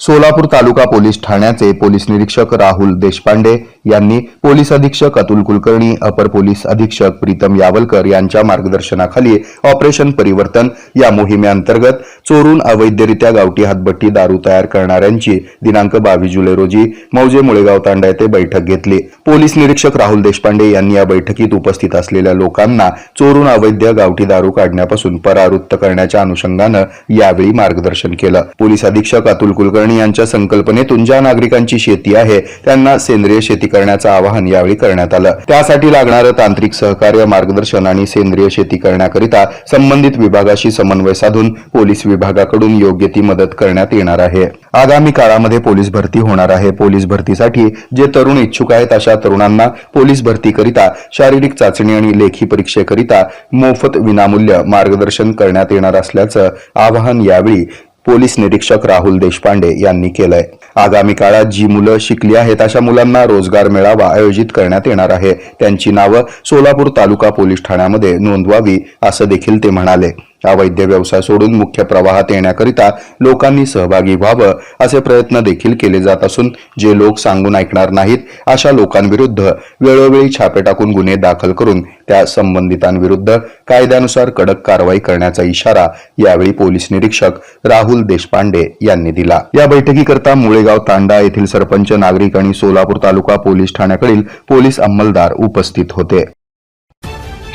सोलापूर तालुका police ठाण्याचे police निरीक्षक राहुल देशपांडे यांनी पोलीस अधीक्षक अतुल कुलकर्णी अपर पोलीस अधीक्षक प्रीतम यावलकर यांच्या मार्गदर्शनाखाली ऑपरेशन परिवर्तन या मोहिमेअंतर्गत चोरून अवैधरित्या गावठी हातभट्टी दारू तयार करणाऱ्यांची दिनांक बावीस जुलै रोजी मौजे मुळेगाव तांडा येथे बैठक घेतली. पोलीस निरीक्षक राहुल देशपांडे यांनी या बैठकीत उपस्थित असलेल्या लोकांना चोरून अवैध गावठी दारू काढण्यापासून परावृत्त करण्याच्या अनुषंगानं यावेळी मार्गदर्शन केलं. पोलीस अधीक्षक अतुल कुलकर्णी कुलकर्णी यांच्या संकल्पनेतून ज्या नागरिकांची शेती आहे त्यांना सेंद्रिय शेती करण्याचं आवाहन यावेळी करण्यात आलं. त्यासाठी लागणारं तांत्रिक सहकार्य मार्गदर्शन आणि सेंद्रिय शेती करण्याकरिता संबंधित विभागाशी समन्वय साधून पोलीस विभागाकडून योग्य ती मदत करण्यात येणार आहे. आगामी काळामध्ये पोलीस भरती होणार आहे. पोलीस भरतीसाठी जे तरुण इच्छुक आहेत अशा तरुणांना पोलीस भरतीकरिता शारीरिक चाचणी आणि लेखी परीक्षेकरिता मोफत विनामूल्य मार्गदर्शन करण्यात येणार असल्याचं आवाहन यावेळी पोलीस निरीक्षक राहुल देशपांडे यांनी केलंय. आगामी काळात जी मुलं शिकली आहेत अशा मुलांना रोजगार मेळावा आयोजित करण्यात येणार आहे. त्यांची नावं सोलापूर तालुका पोलीस ठाण्यामध्ये नोंदवावी असं देखील ते म्हणाले. वैद्य व्यवसाय सोडून मुख्य प्रवाहात येण्याकरिता लोकांनी सहभागी व्हावं असे प्रयत्न देखील केले जात असून जे लोक सांगून ऐकणार नाहीत अशा लोकांविरुद्ध वेळोवेळी छापे टाकून गुन्हे दाखल करून त्या संबंधितांविरुद्ध कायद्यानुसार कडक कारवाई करण्याचा इशारा यावेळी पोलीस निरीक्षक राहुल देशपांडे यांनी दिला. या बैठकीकरता मुळेगाव तांडा येथील सरपंच नागरिक आणि सोलापूर तालुका पोलीस ठाण्याकडील पोलीस अंमलदार उपस्थित होते.